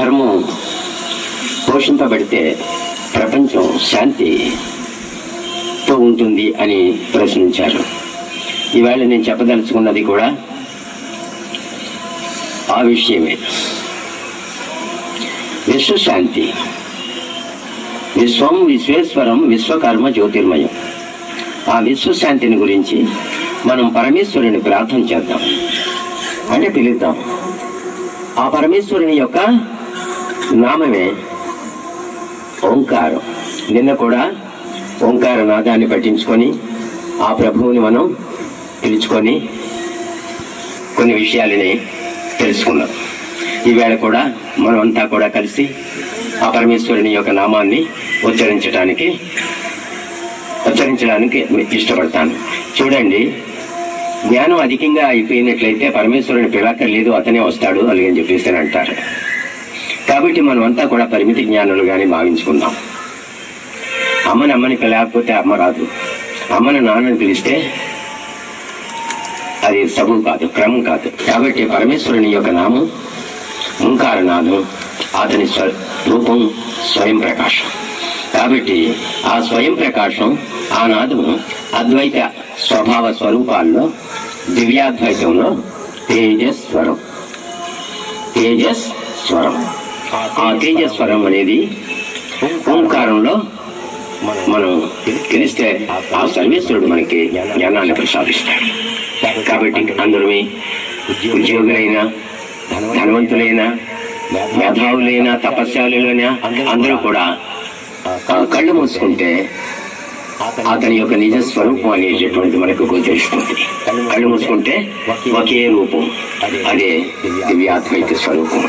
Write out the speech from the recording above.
ధర్మం పోషింపబడితే ప్రపంచం శాంతితో ఉంటుంది అని ప్రశ్నించారు. ఈవేళ నేను చెప్పదలుచుకున్నది కూడా ఆ విషయమే. విశ్వశాంతి విశ్వం విశ్వేశ్వరం విశ్వకర్మ జ్యోతిర్మయం. ఆ విశ్వశాంతిని గురించి మనం పరమేశ్వరుని ప్రార్థన చేద్దాం. అంటే పిలుద్దాం. ఆ పరమేశ్వరుని యొక్క నామమే ఓంకారం. నిన్న కూడా ఓంకార నాదాన్ని పట్టించుకొని ఆ ప్రభువుని మనం పిలుచుకొని కొన్ని విషయాలని తెలుసుకున్నాం. ఈవేళ కూడా మనమంతా కూడా కలిసి ఆ పరమేశ్వరుని యొక్క నామాన్ని ఉచ్చరించడానికి ఉచ్చరించడానికి ఇష్టపడతాను. చూడండి జ్ఞానం అధికంగా అయిపోయినట్లయితే పరమేశ్వరుని పిలక్కర్లేదు అతనే వస్తాడు అలాగని చెప్పేసి అంటారు. కాబట్టి మనం అంతా కూడా పరిమితి జ్ఞానులుగానే భావించుకుందాం. అమ్మని అమ్మని లేకపోతే అమ్మ రాదు. అమ్మని నాన్నని పిలిస్తే అది సబు కాదు క్రమం కాదు. కాబట్టి పరమేశ్వరుని యొక్క నామం ఓంకార నాదు అతని స్వ రూపం స్వయం ప్రకాశం. కాబట్టి ఆ స్వయం ప్రకాశం ఆ నాదము అద్వైత స్వభావ స్వరూపాల్లో దివ్యాద్వైతంలో తేజస్వరం. తేజస్ స్వరం తేజస్వరం అనేది ఓంకారంలో మనం తెలిస్తే ఆ సర్వేశ్వరుడు మనకి జ్ఞానాన్ని ప్రసాదిస్తాడు. కాబట్టి అందరమే ఉద్యోగులైనా ధనవంతులైనా మేధావులైనా తపస్యాలైనా అందరూ కూడా కళ్ళు మూసుకుంటే అతని యొక్క నిజ స్వరూపం అనేటటువంటి మనకు గోచరిస్తుంది కళ్ళు మూసుకుంటే ఒకే రూపం అదే దివ్యాత్మైక స్వరూపం.